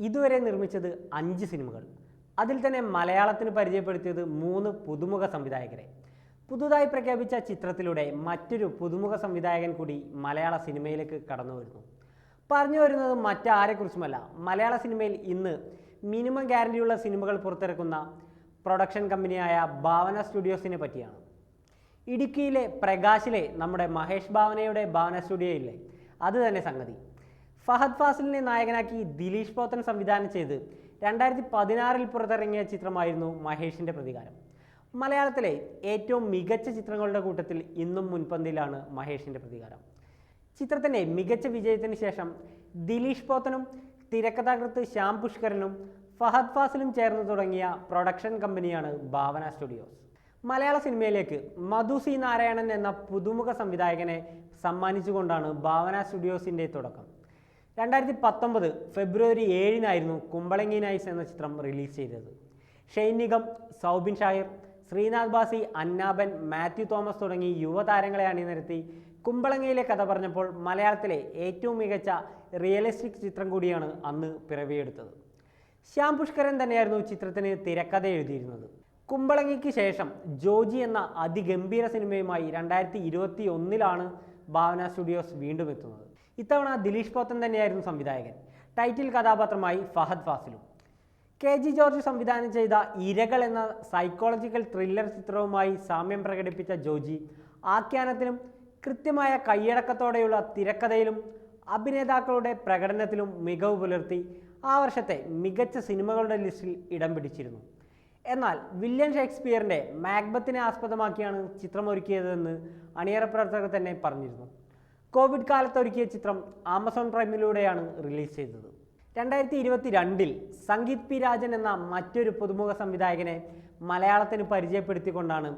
ഇതുവരെ നിർമ്മിച്ചത് അഞ്ച് സിനിമകൾ. അതിൽ തന്നെ മലയാളത്തിന് പരിചയപ്പെടുത്തിയത് മൂന്ന് പുതുമുഖ സംവിധായകരെ. പുതുതായി പ്രഖ്യാപിച്ച ചിത്രത്തിലൂടെ മറ്റൊരു പുതുമുഖ സംവിധായകൻ കൂടി മലയാള സിനിമയിലേക്ക് കടന്നു വരുന്നു. പറഞ്ഞു വരുന്നത് മറ്റാരെക്കുറിച്ചുമല്ല. മലയാള സിനിമയിൽ ഇന്ന് മിനിമം ഗ്യാരണ്ടിയുള്ള സിനിമകൾ പുറത്തിറക്കുന്ന പ്രൊഡക്ഷൻ കമ്പനിയായ ഭാവന സ്റ്റുഡിയോസിനെ പറ്റിയാണ്. ഇടുക്കിയിലെ പ്രകാശിലെ നമ്മുടെ മഹേഷ് ഭാവനയുടെ ഭാവന സ്റ്റുഡിയോ ഇല്ലേ അത് തന്നെ സംഗതി. ഫഹദ് ഫാസിലിനെ നായകനാക്കി ദിലീഷ് പോത്തൻ സംവിധാനം ചെയ്ത് രണ്ടായിരത്തി പതിനാറിൽ പുറത്തിറങ്ങിയ ചിത്രമായിരുന്നു മഹേഷിന്റെ പ്രതികാരം. മലയാളത്തിലെ ഏറ്റവും മികച്ച ചിത്രങ്ങളുടെ കൂട്ടത്തിൽ ഇന്നും മുൻപന്തിയിലാണ് മഹേഷിന്റെ പ്രതികാരം. ചിത്രത്തിന്റെ മികച്ച വിജയത്തിന് ശേഷം ദിലീഷ് പോത്തനും തിരക്കഥാകൃത്ത് ശ്യാം പുഷ്കരനും ഫഹദ് ഫാസിലും ചേർന്ന് തുടങ്ങിയ പ്രൊഡക്ഷൻ കമ്പനിയാണ് ഭാവന സ്റ്റുഡിയോസ്. മലയാള സിനിമയിലേക്ക് മധു സി നാരായണൻ എന്ന പുതുമുഖ സംവിധായകനെ സമ്മാനിച്ചുകൊണ്ടാണ് ഭാവന സ്റ്റുഡിയോസിന്റെ തുടക്കം. രണ്ടായിരത്തി പത്തൊമ്പത് ഫെബ്രുവരി ഏഴിനായിരുന്നു കുമ്പളങ്ങി നൈസ് എന്ന ചിത്രം റിലീസ് ചെയ്തത്. നിഗം സൗബിൻ ഷാഹിർ ശ്രീനാഥ് ബാസി അന്നാബൻ മാത്യു തോമസ് തുടങ്ങി യുവതാരങ്ങളെ അണിനിരത്തി കുമ്പളങ്ങയിലെ കഥ പറഞ്ഞപ്പോൾ മലയാളത്തിലെ ഏറ്റവും മികച്ച റിയലിസ്റ്റിക് ചിത്രം കൂടിയാണ് അന്ന് പിറവിയെടുത്തത്. ശ്യാം പുഷ്കരൻ തന്നെയായിരുന്നു ചിത്രത്തിന് തിരക്കഥ എഴുതിയിരുന്നത്. കുമ്പളങ്ങിക്ക് ശേഷം ജോജി എന്ന അതിഗംഭീര സിനിമയുമായി രണ്ടായിരത്തി ഇരുപത്തി ഒന്നിലാണ് ഭാവന സ്റ്റുഡിയോസ് വീണ്ടും എത്തുന്നത്. ഇത്തവണ ദിലീഷ് പോത്തൻ തന്നെയായിരുന്നു സംവിധായകൻ. ടൈറ്റിൽ കഥാപാത്രമായി ഫഹദ് ഫാസിലും. കെ ജി ജോർജ് സംവിധാനം ചെയ്ത ഇരകൾ എന്ന സൈക്കോളജിക്കൽ ത്രില്ലർ ചിത്രവുമായി സാമ്യം പ്രകടിപ്പിച്ച ജോജി ആഖ്യാനത്തിലും കൃത്യമായ കൈയടക്കത്തോടെയുള്ള തിരക്കഥയിലും അഭിനേതാക്കളുടെ പ്രകടനത്തിലും മികവ് പുലർത്തി ആ വർഷത്തെ മികച്ച സിനിമകളുടെ ലിസ്റ്റിൽ ഇടം പിടിച്ചിരുന്നു. എന്നാൽ വില്യം ഷേക്സ്പിയറിന്റെ മാക്ബത്തിനെ ആസ്പദമാക്കിയാണ് ചിത്രം ഒരുക്കിയതെന്ന് അണിയറ പ്രവർത്തകർ തന്നെ പറഞ്ഞിരുന്നു. കോവിഡ് കാലത്ത് ഒരുക്കിയ ചിത്രം ആമസോൺ പ്രൈമിലൂടെയാണ് റിലീസ് ചെയ്തത്. രണ്ടായിരത്തി ഇരുപത്തി രണ്ടിൽ സംഗീത് പി രാജൻ എന്ന മറ്റൊരു പുതുമുഖ സംവിധായകനെ മലയാളത്തിന് പരിചയപ്പെടുത്തിക്കൊണ്ടാണ്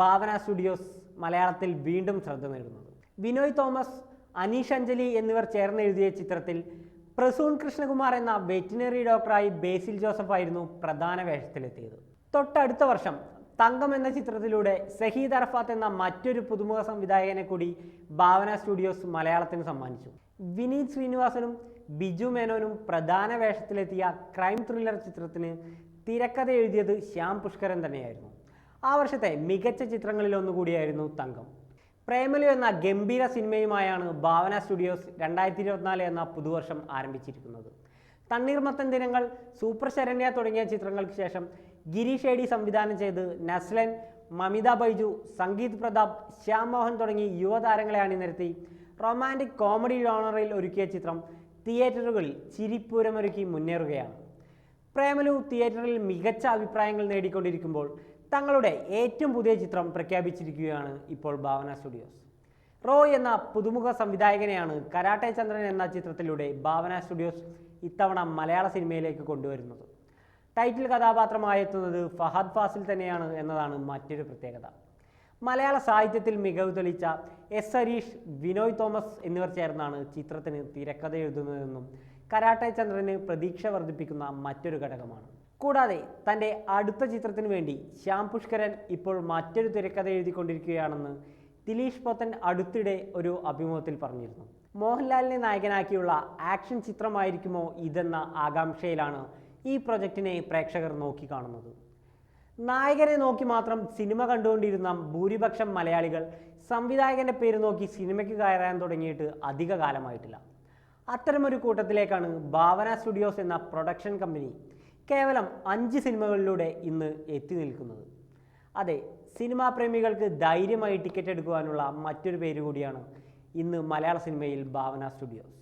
ഭാവന സ്റ്റുഡിയോസ് മലയാളത്തിൽ വീണ്ടും ശ്രദ്ധ നേടുന്നത്. വിനോയ് തോമസ് അനീഷ് അഞ്ജലി എന്നിവർ ചേർന്ന് എഴുതിയ ചിത്രത്തിൽ പ്രസൂൺ കൃഷ്ണകുമാർ എന്ന വെറ്റിനറി ഡോക്ടറായി ബേസിൽ ജോസഫ് ആയിരുന്നു പ്രധാന വേഷത്തിലെത്തിയത്. തൊട്ടടുത്ത വർഷം തങ്കം എന്ന ചിത്രത്തിലൂടെ സഹീദ് അറഫാത്ത് എന്ന മറ്റൊരു പുതുമുഖ സംവിധായകനെ കൂടി ഭാവന സ്റ്റുഡിയോസ് മലയാളത്തിന് സമ്മാനിച്ചു. വിനീത് ശ്രീനിവാസനും ബിജു മേനോനും പ്രധാന വേഷത്തിലെത്തിയ ക്രൈം ത്രില്ലർ ചിത്രത്തിന് തിരക്കഥ എഴുതിയത് ശ്യാം പുഷ്കരൻ തന്നെയായിരുന്നു. ആ വർഷത്തെ മികച്ച ചിത്രങ്ങളിലൊന്നുകൂടിയായിരുന്നു തങ്കം. പ്രേമലു എന്ന ഗംഭീര സിനിമയുമായാണ് ഭാവന സ്റ്റുഡിയോസ് രണ്ടായിരത്തി ഇരുപത്തിനാല് എന്ന പുതുവർഷം ആരംഭിച്ചിരിക്കുന്നത്. തണ്ണീർമത്തൻ ദിനങ്ങൾ സൂപ്പർ ശരണ്യ തുടങ്ങിയ ചിത്രങ്ങൾക്ക് ശേഷം ഗിരീഷ് ഏടി സംവിധാനം ചെയ്ത് നസ്ലൻ മമിത ബൈജു സംഗീത് പ്രതാപ് ശ്യാം മോഹൻ തുടങ്ങി യുവതാരങ്ങളെ അണിനിരത്തി റൊമാന്റിക് കോമഡി ജോണറിൽ ഒരുക്കിയ ചിത്രം തിയേറ്ററുകളിൽ ചിരിപ്പൂരമൊരുക്കി മുന്നേറുകയാണ്. പ്രേമലു തിയേറ്ററിൽ മികച്ച അഭിപ്രായങ്ങൾ നേടിക്കൊണ്ടിരിക്കുമ്പോൾ തങ്ങളുടെ ഏറ്റവും പുതിയ ചിത്രം പ്രഖ്യാപിച്ചിരിക്കുകയാണ് ഇപ്പോൾ ഭാവന സ്റ്റുഡിയോസ്. റോ എന്ന പുതുമുഖ സംവിധായകനെയാണ് കരാട്ടെ ചന്ദ്രൻ എന്ന ചിത്രത്തിലൂടെ ഭാവന സ്റ്റുഡിയോസ് ഇത്തവണ മലയാള സിനിമയിലേക്ക് കൊണ്ടുവരുന്നത്. ടൈറ്റിൽ കഥാപാത്രമായി എത്തുന്നത് ഫഹദ് ഫാസിൽ തന്നെയാണ് എന്നതാണ് മറ്റൊരു പ്രത്യേകത. മലയാള സാഹിത്യത്തിൽ മികവ് തെളിയിച്ച എസ് ഹരീഷ് വിനോയ് തോമസ് എന്നിവർ ചേർന്നാണ് ചിത്രത്തിന് തിരക്കഥ എഴുതുന്നതെന്നും കരാട്ടെ ചന്ദ്രന് പ്രതീക്ഷ വർദ്ധിപ്പിക്കുന്ന മറ്റൊരു ഘടകമാണ്. കൂടാതെ തന്റെ അടുത്ത ചിത്രത്തിന് വേണ്ടി ശ്യാം പുഷ്കരൻ ഇപ്പോൾ മറ്റൊരു തിരക്കഥ എഴുതിക്കൊണ്ടിരിക്കുകയാണെന്ന് ദിലീഷ് പോത്തൻ അടുത്തിടെ ഒരു അഭിമുഖത്തിൽ പറഞ്ഞിരുന്നു. മോഹൻലാലിനെ നായകനാക്കിയുള്ള ആക്ഷൻ ചിത്രമായിരിക്കുമോ ഇതെന്ന ആകാംക്ഷയിലാണ് ഈ പ്രൊജക്റ്റിനെ പ്രേക്ഷകർ നോക്കി നോക്കിക്കാണുന്നത് നായകനെ നോക്കി മാത്രം സിനിമ കണ്ടുകൊണ്ടിരുന്ന ഭൂരിപക്ഷം മലയാളികൾ സംവിധായകന്റെ പേര് നോക്കി സിനിമയ്ക്ക് കയറാൻ തുടങ്ങിയിട്ട് അധിക കാലമായിട്ടില്ല അത്തരമൊരു കൂട്ടത്തിലേക്കാണ് ഭാവന സ്റ്റുഡിയോസ് എന്ന പ്രൊഡക്ഷൻ കമ്പനി കേവലം അഞ്ച് സിനിമകളിലൂടെ ഇന്ന് എത്തി നിൽക്കുന്നത്. അതെ സിനിമാ പ്രേമികൾക്ക് ധൈര്യമായി ടിക്കറ്റ് എടുക്കുവാനുള്ള മറ്റൊരു പേര് കൂടിയാണ് ഇന്ന് മലയാള സിനിമയിൽ ഭാവന സ്റ്റുഡിയോസ്.